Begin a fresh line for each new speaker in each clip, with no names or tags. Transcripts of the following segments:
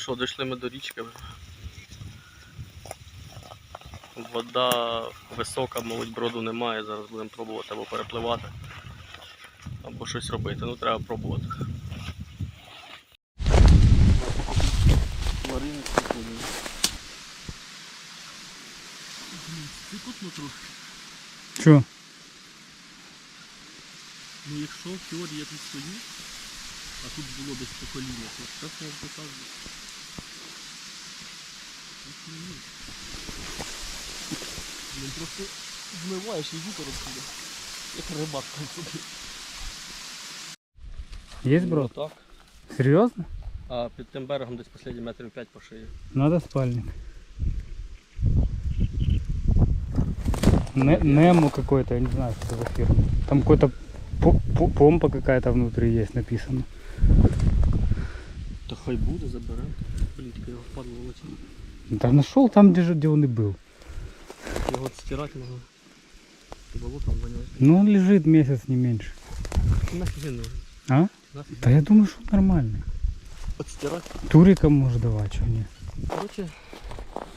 що, дійшли ми до річки. вже. Вода висока, мабуть, броду немає. Зараз будемо пробувати або перепливати, або щось робити. Ну треба пробувати. Цикутно трохи.
Що?
Ну якщо в теорії я тут стою, а тут було десь по коліна, то зараз я покажу. Блін, просто змиваєш і вітер отсюди. Як рибак собі.
Є брод?
Так.
Серйозно?
А під тим берегом десь останні метрів 5 по шиї.
Надо спальник. Не- Немо какой-то, я не знаю, что за фирма. Там какой-то по- по- помпа какая-то внутри есть написано.
Та хай буде, заберемо. Блін, тільки його впадло летіло.
Да нашел там, где, же- где он и был.
Його от стирати можна. Болотом воняє.
Ну он лежит месяц, не меньше.
Нафіг він нужен.
А?
Нафіг.
Да я думаю, что нормальный.
От стирати.
Турикам может давать, что нет.
Короче,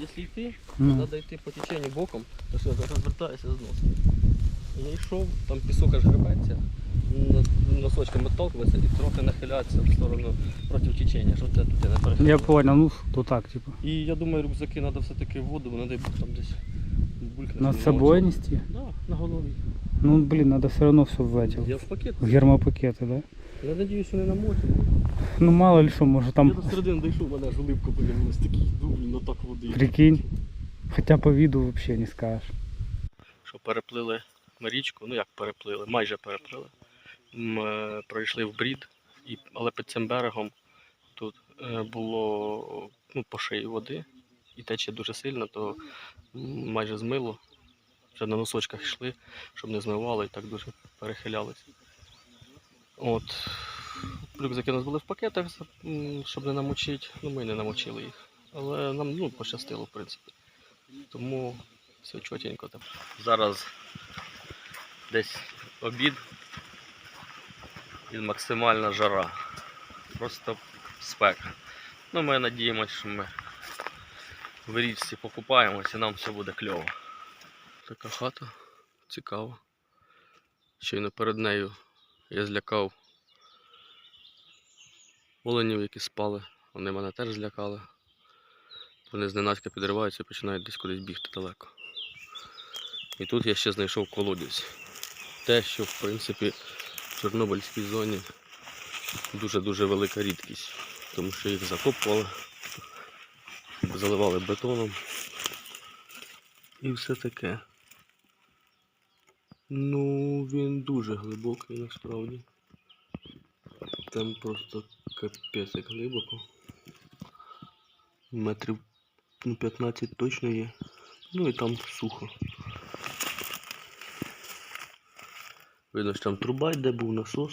якщо йти,
Ну.
Треба йти по теченню боком, то все, зараз розвертаюся знос. Я йшов, там пісок аж гребеться, носочками толкуватися і трохи нахилятися в сторону проти течення, щоб це туди не
Я
перехилило.
понял, ну то так, типа.
І я думаю, рюкзаки треба все-таки в воду, бо дай Бог там десь булькне.
Над
щоб
собой
не
нести?
Да, на голові.
Ну, блин, надо все равно все в эти,
Я в пакет.
в гермопакеты, да?
Я надіюсь, що не намочив.
Ну мало ли что, может
Я
там,
до середини дійшов, у мене ж улипка появилась, такий, ну блін, ну так води.
прикинь, хотя по виду вообще не скажешь.
що переплили ми річку, ну як переплили, майже переплили. Ми пройшли в брід, і, але під цим берегом тут е, було ну, по шиї води, і тече дуже сильно, то майже змило. Вже на носочках йшли, щоб не змивало і так дуже перехилялися. От. Рюкзаки у нас були в пакетах, щоб не намочити. Ну, ми не намочили їх. Але нам ну, пощастило, в принципі. Тому все чотенько там. Зараз десь обід і максимальна жара. Просто спека. Ну ми надіємося, що ми в річці покупаємось і нам все буде кльово. Така хата цікава. Щойно перед нею я злякав оленів, які спали. Вони мене теж злякали. Вони зненацька підриваються і починають десь кудись бігти далеко. І тут я ще знайшов колодязь. Те, що в принципі Чорнобильській зоні дуже-дуже велика рідкість, тому що їх закопували, заливали бетоном і все таке. Ну, він дуже глибокий насправді. Там просто капець як глибоко. Метрів ну, 15 точно є. Ну і там сухо. Видно, що там труба йде, був насос.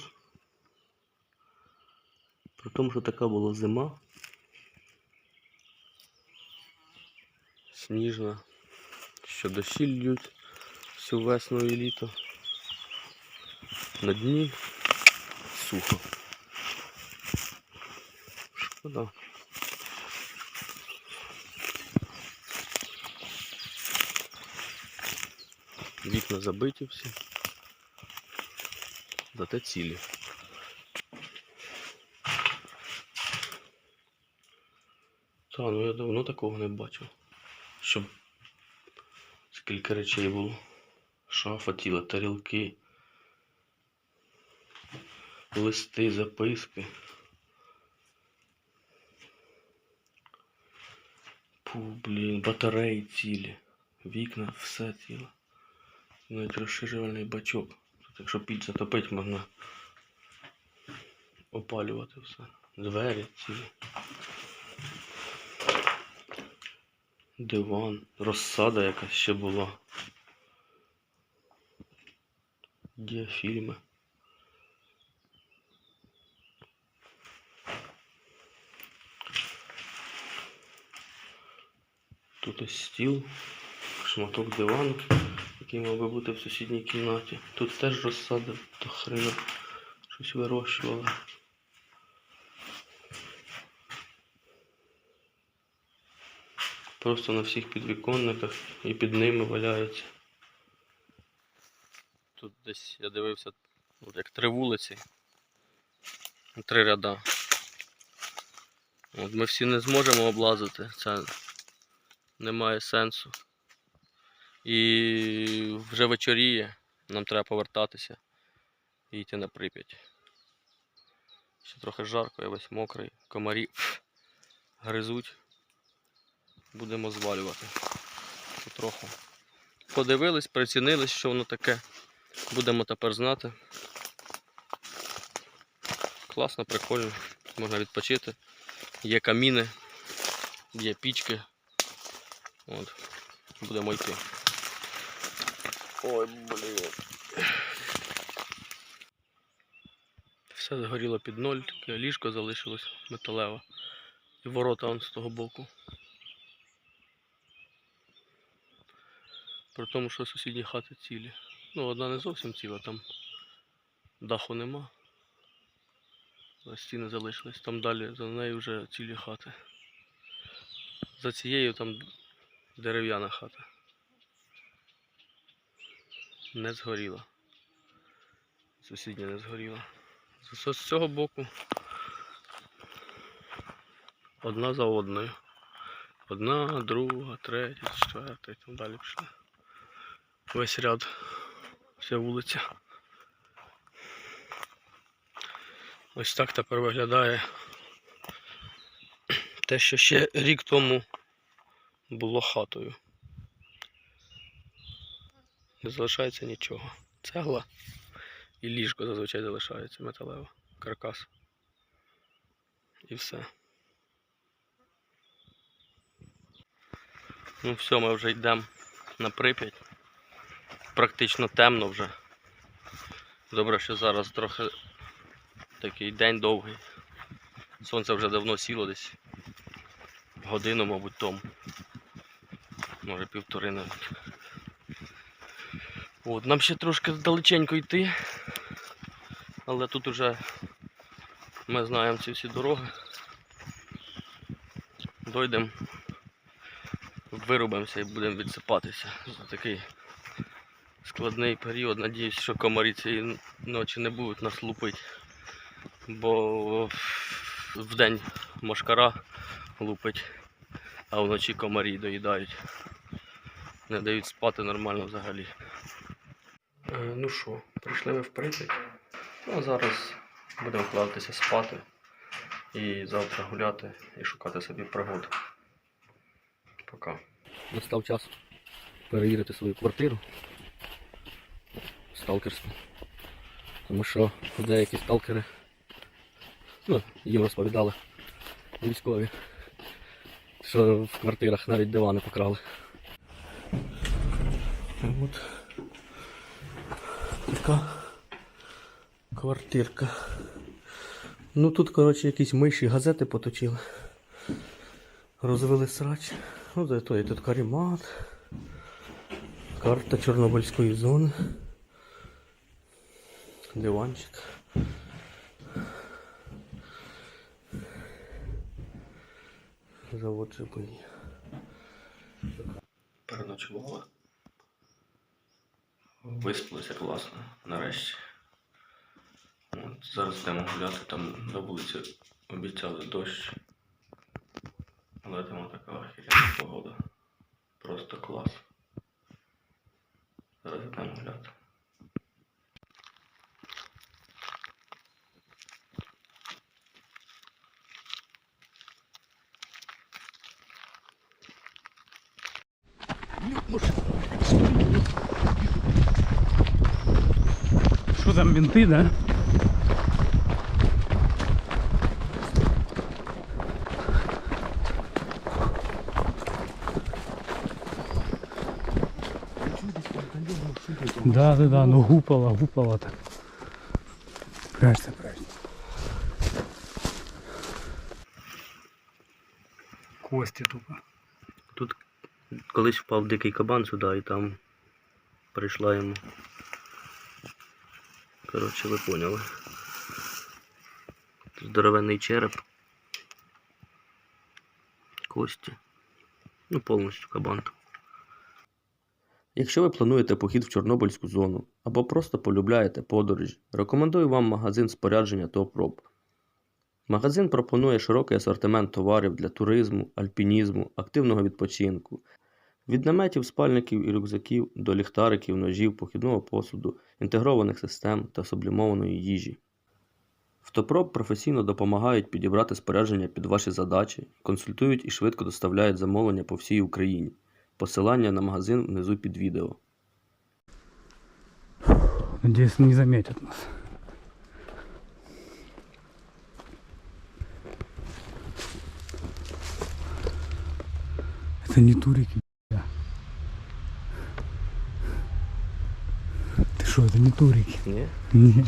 При тому, що така була зима. Сніжна. Що дощі льють всю весну і літо. На дні сухо. Шкода. Вікна забиті всі. Зате цілі. Та, ну я давно такого не бачив. Щоб скільки речей було. Шафа, тіла, тарілки, листи, записки. Пу, блін, батареї цілі, вікна, все ціле. Навіть розширювальний бачок. Тут якщо піца топить, можна опалювати все. Двері цілі. Диван, розсада якась ще була. Діафільми. Тут ось стіл, шматок дивану, який мав би бути в сусідній кімнаті. Тут теж розсада до хрена. Щось вирощували. Просто на всіх підвіконниках і під ними валяються. Тут десь я дивився, от як три вулиці, три ряда. От ми всі не зможемо облазити, це не має сенсу. І вже вечоріє, нам треба повертатися і йти на Прип'ять. Ще трохи жарко, я весь мокрий, комарі гризуть. Будемо звалювати. Потроху. Подивились, прицінились, що воно таке. Будемо тепер знати. Класно, прикольно. Можна відпочити. Є каміни, є пічки. От. Будемо йти. Ой, блін. Все згоріло під ноль, таке ліжко залишилось металеве. І ворота он з того боку. При тому, що сусідні хати цілі. Ну, одна не зовсім ціла, там даху нема. А Стіни залишились. Там далі за нею вже цілі хати. За цією там дерев'яна хата. Не згоріла. Сусідня не згоріла. З, цього боку одна за одною. Одна, друга, третя, четверта і там далі пішли. Весь ряд, вся вулиця. Ось так тепер виглядає те, що ще рік тому було хатою. Не залишається нічого. Цегла і ліжко зазвичай залишається металеве, каркас. І все. Ну все, ми вже йдемо на Прип'ять. Практично темно вже. Добре, що зараз трохи такий день довгий. Сонце вже давно сіло десь. Годину, мабуть, тому. Може півтори навіть. От, нам ще трошки далеченько йти. Але тут уже ми знаємо ці всі дороги. Дойдемо, вирубимося і будемо відсипатися. За такий складний період. Надіюсь, що комарі цієї ночі не будуть нас лупити. Бо в день мошкара лупить, а вночі комарі доїдають. Не дають спати нормально взагалі. Е, ну що, прийшли ми в Прип'ять. Ну, а зараз будемо вкладатися спати і завтра гуляти і шукати собі пригод. Пока. Настав час перевірити свою квартиру. Сталкерську. Тому що деякі сталкери, ну, їм розповідали військові, що в квартирах навіть дивани покрали. От така квартирка. Ну тут, коротше, якісь миші газети поточили. Розвели срач. Ну, зато є тут карімат. Карта Чорнобильської зони. Диванчик. Завод живий. Переночували. Виспалися класно, нарешті. От, зараз йдемо гуляти, там на вулиці обіцяли дощ. Але там така охеренна погода. Просто клас. Зараз йдемо гуляти.
Что там, менты, да? Да, да, да, ну гупало, гупало так. Прячься, прячься. Кости тупо.
Тут колись впав дикий кабан сюди і там прийшла йому. Коротше, ви поняли. Здоровенний череп. Кості. Ну, повністю кабан.
Якщо ви плануєте похід в Чорнобильську зону або просто полюбляєте подорожі, рекомендую вам магазин спорядження ТОПРОБ. Магазин пропонує широкий асортимент товарів для туризму, альпінізму, активного відпочинку, від наметів, спальників і рюкзаків до ліхтариків, ножів, похідного посуду, інтегрованих систем та сублімованої їжі. В професійно допомагають підібрати спорядження під ваші задачі, консультують і швидко доставляють замовлення по всій Україні. Посилання на магазин внизу під відео.
Надеюсь, не заметят нас. Это не турики, что, это не турики?
Ні?
Нет.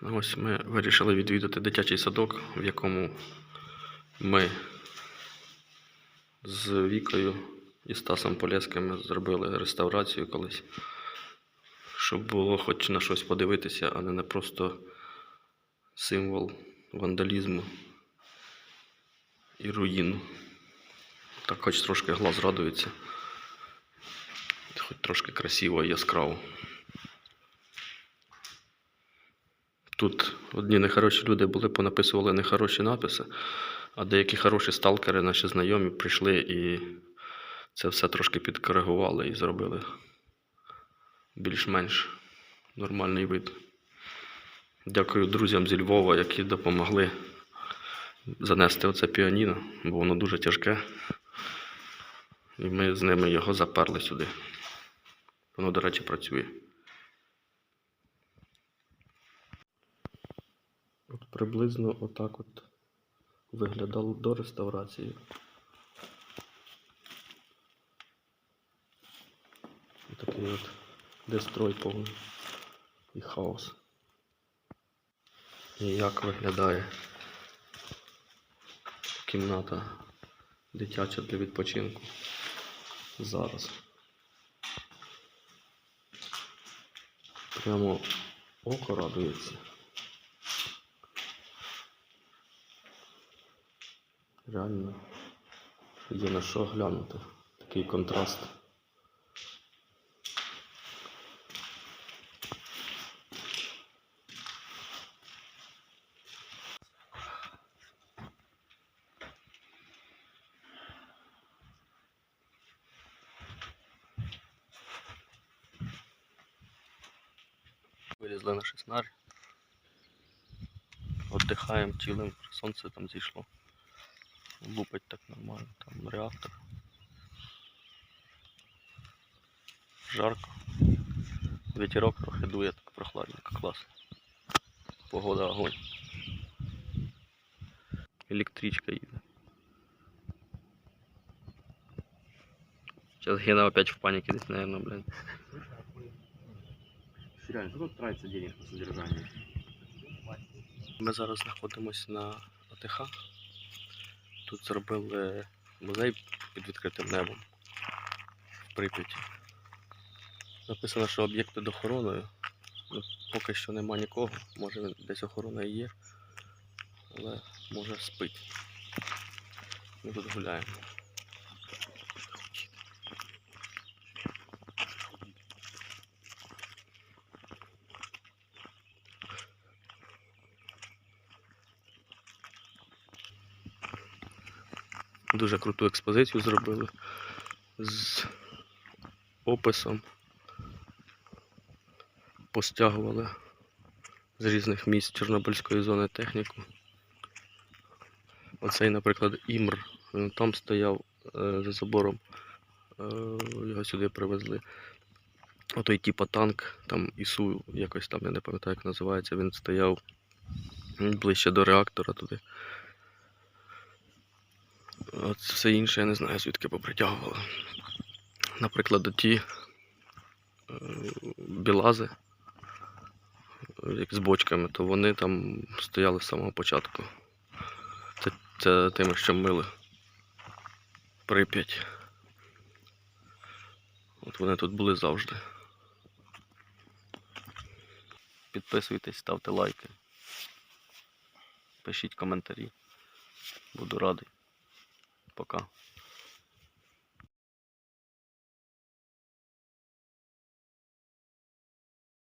Ну, Ось ми вирішили відвідати дитячий садок, в якому ми з Вікою і Стасом Полєским зробили реставрацію колись, щоб було хоч на щось подивитися, а не на просто символ вандалізму і руїн. Так хоч трошки глаз радується, хоч трошки красиво і яскраво. Тут одні нехороші люди були, понаписували нехороші написи, а деякі хороші сталкери, наші знайомі, прийшли і це все трошки підкоригували і зробили більш-менш нормальний вид. Дякую друзям зі Львова, які допомогли занести оце піаніно, бо воно дуже тяжке. І ми з ними його заперли сюди. Воно, до речі, працює. От приблизно отак от виглядало до реставрації. Такий от дестрой повний і хаос. І як виглядає кімната дитяча для відпочинку зараз. Прямо око радується. Реально є на що глянути. Такий контраст. Вилізли на шеснарь. Отдихаємо, чилим, сонце там зійшло. Лупить так нормально, там реактор. Жарко. Ветерок трохи дує, так прохладненько, класно. Погода огонь. Електричка їде. Сейчас Гена опять в панике здесь, наверное, блин.
Реально, что тут тратится денег на содержание?
Ми зараз знаходимося на АТХ. Тут зробили музей під відкритим небом в Прип'яті. Написано, що об'єкт під охороною. Ну, поки що нема нікого. Може він десь охорона і є, але може спить. Ми тут гуляємо. Дуже круту експозицію зробили з описом. Постягували з різних місць Чорнобильської зони техніку. Оцей, наприклад, Імр, він там стояв е, за забором, е, його сюди привезли. Отой типа танк, там ІСУ, якось там, я не пам'ятаю, як називається, він стояв ближче до реактора туди. От все інше я не знаю, звідки попритягувало. Наприклад, ті е, білази як з бочками, то вони там стояли з самого початку. Це, це тими, що мили. Прип'ять. От вони тут були завжди. Підписуйтесь, ставте лайки. Пишіть коментарі. Буду радий. Пока.